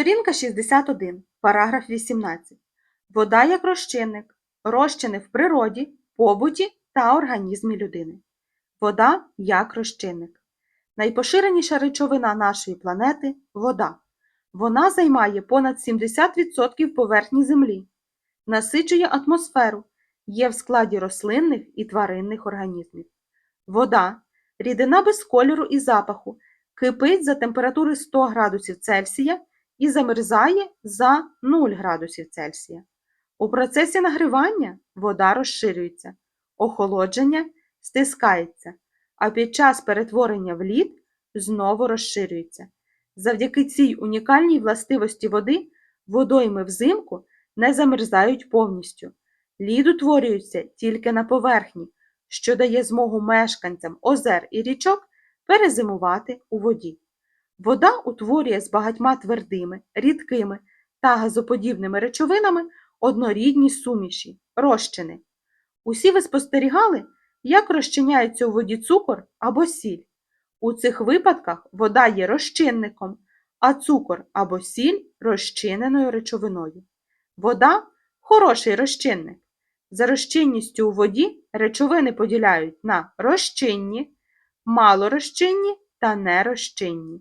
Сторінка 61, параграф 18. Вода як розчинник. Розчини в природі, побуті та організмі людини. Вода як розчинник. Найпоширеніша речовина нашої планети вода. Вона займає понад 70% поверхні Землі, насичує атмосферу, є в складі рослинних і тваринних організмів. Вода рідина без кольору і запаху, кипить за температури 100 градусів Цельсія і замерзає за 0 градусів Цельсія. У процесі нагрівання вода розширюється, охолодження стискається, а під час перетворення в лід знову розширюється. Завдяки цій унікальній властивості води водойми взимку не замерзають повністю. Лід утворюється тільки на поверхні, що дає змогу мешканцям озер і річок перезимувати у воді. Вода утворює з багатьма твердими, рідкими та газоподібними речовинами однорідні суміші розчини. Усі ви спостерігали, як розчиняється у воді цукор або сіль. У цих випадках вода є розчинником, а цукор або сіль розчиненою речовиною. Вода хороший розчинник. За розчинністю у воді речовини поділяють на розчинні, малорозчинні та нерозчинні.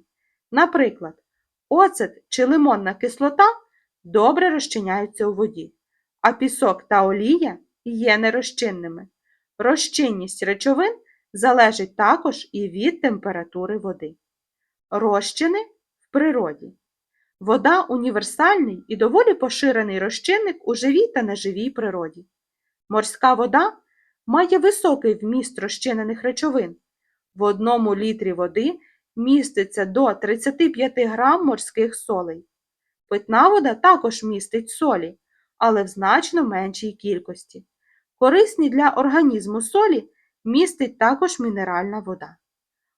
Наприклад, оцет чи лимонна кислота добре розчиняються у воді, а пісок та олія є нерозчинними. Розчинність речовин залежить також і від температури води. Розчини в природі. Вода універсальний і доволі поширений розчинник у живій та неживій природі. Морська вода має високий вміст розчинених речовин. В одному літрі води міститься до 35 грам морських солей. Питна вода також містить солі, але в значно меншій кількості. Корисні для організму солі містить також мінеральна вода.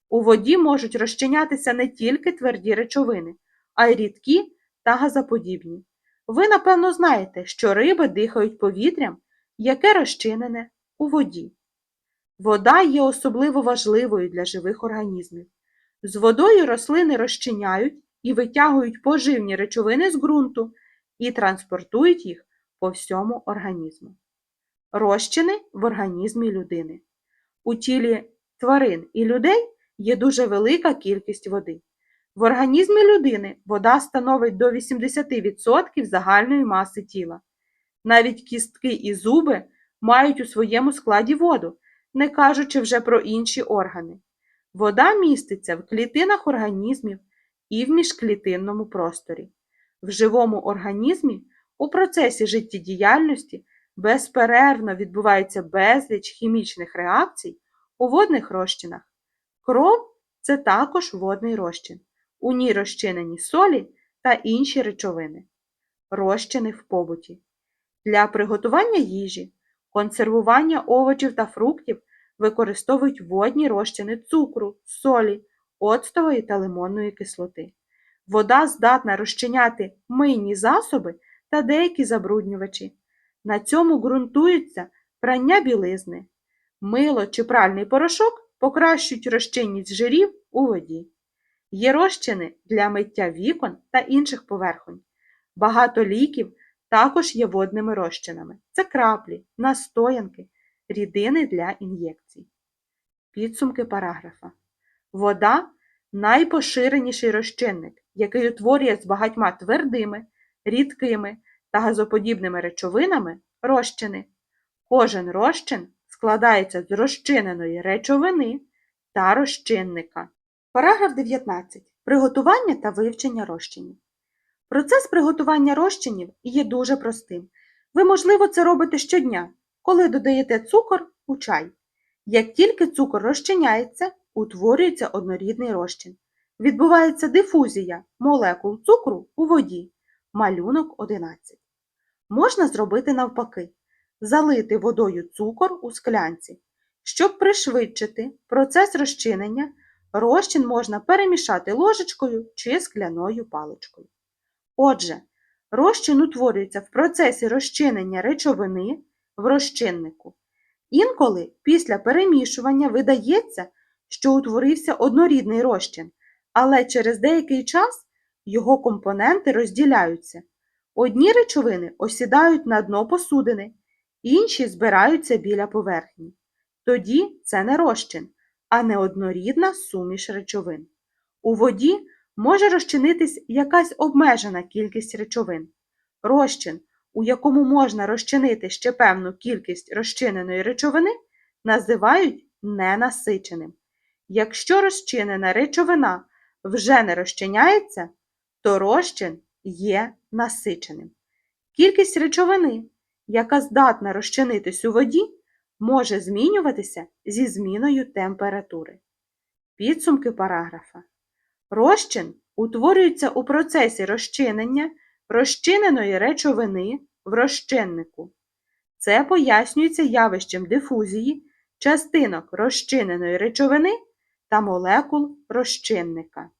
У воді можуть розчинятися не тільки тверді речовини, а й рідкі та газоподібні. Ви, напевно, знаєте, що риби дихають повітрям, яке розчинене у воді. Вода є особливо важливою для живих організмів. З водою рослини розчиняють і витягують поживні речовини з ґрунту і транспортують їх по всьому організму. Розчини в організмі людини. У тілі тварин і людей є дуже велика кількість води. В організмі людини вода становить до 80% загальної маси тіла. Навіть кістки і зуби мають у своєму складі воду, не кажучи вже про інші органи. Вода міститься в клітинах організмів і в міжклітинному просторі. В живому організмі у процесі життєдіяльності безперервно відбувається безліч хімічних реакцій у водних розчинах. Кров це також водний розчин. У ній розчинені солі та інші речовини. Розчини в побуті. Для приготування їжі, консервування овочів та фруктів використовують водні розчини цукру, солі, оцтової та лимонної кислоти. Вода здатна розчиняти мийні засоби та деякі забруднювачі. На цьому ґрунтуються прання білизни. Мило чи пральний порошок покращують розчинність жирів у воді. Є розчини для миття вікон та інших поверхонь. Багато ліків також є водними розчинами. Це краплі, настоянки, рідини для ін'єкцій. Підсумки параграфа. Вода найпоширеніший розчинник, який утворює з багатьма твердими, рідкими та газоподібними речовинами розчини. Кожен розчин складається з розчиненої речовини та розчинника. Параграф 19. Приготування та вивчення розчинів. Процес приготування розчинів є дуже простим. Ви, можливо, це робите щодня, коли додаєте цукор у чай. Як тільки цукор розчиняється, утворюється однорідний розчин. Відбувається дифузія молекул цукру у воді. Малюнок 11. Можна зробити навпаки залити водою цукор у склянці. Щоб пришвидшити процес розчинення, розчин можна перемішати ложечкою чи скляною паличкою. Отже, розчин утворюється в процесі розчинення речовини в розчиннику. Інколи після перемішування видається, що утворився однорідний розчин, але через деякий час його компоненти розділяються. Одні речовини осідають на дно посудини, інші збираються біля поверхні. Тоді це не розчин, а неоднорідна суміш речовин. У воді може розчинитись якась обмежена кількість речовин. Розчин, у якому можна розчинити ще певну кількість розчиненої речовини, називають ненасиченим. Якщо розчинена речовина вже не розчиняється, то розчин є насиченим. Кількість речовини, яка здатна розчинитись у воді, може змінюватися зі зміною температури. Підсумки параграфа. Розчин утворюється у процесі розчинення розчиненої речовини в розчиннику. Це пояснюється явищем дифузії частинок розчиненої речовини та молекул розчинника.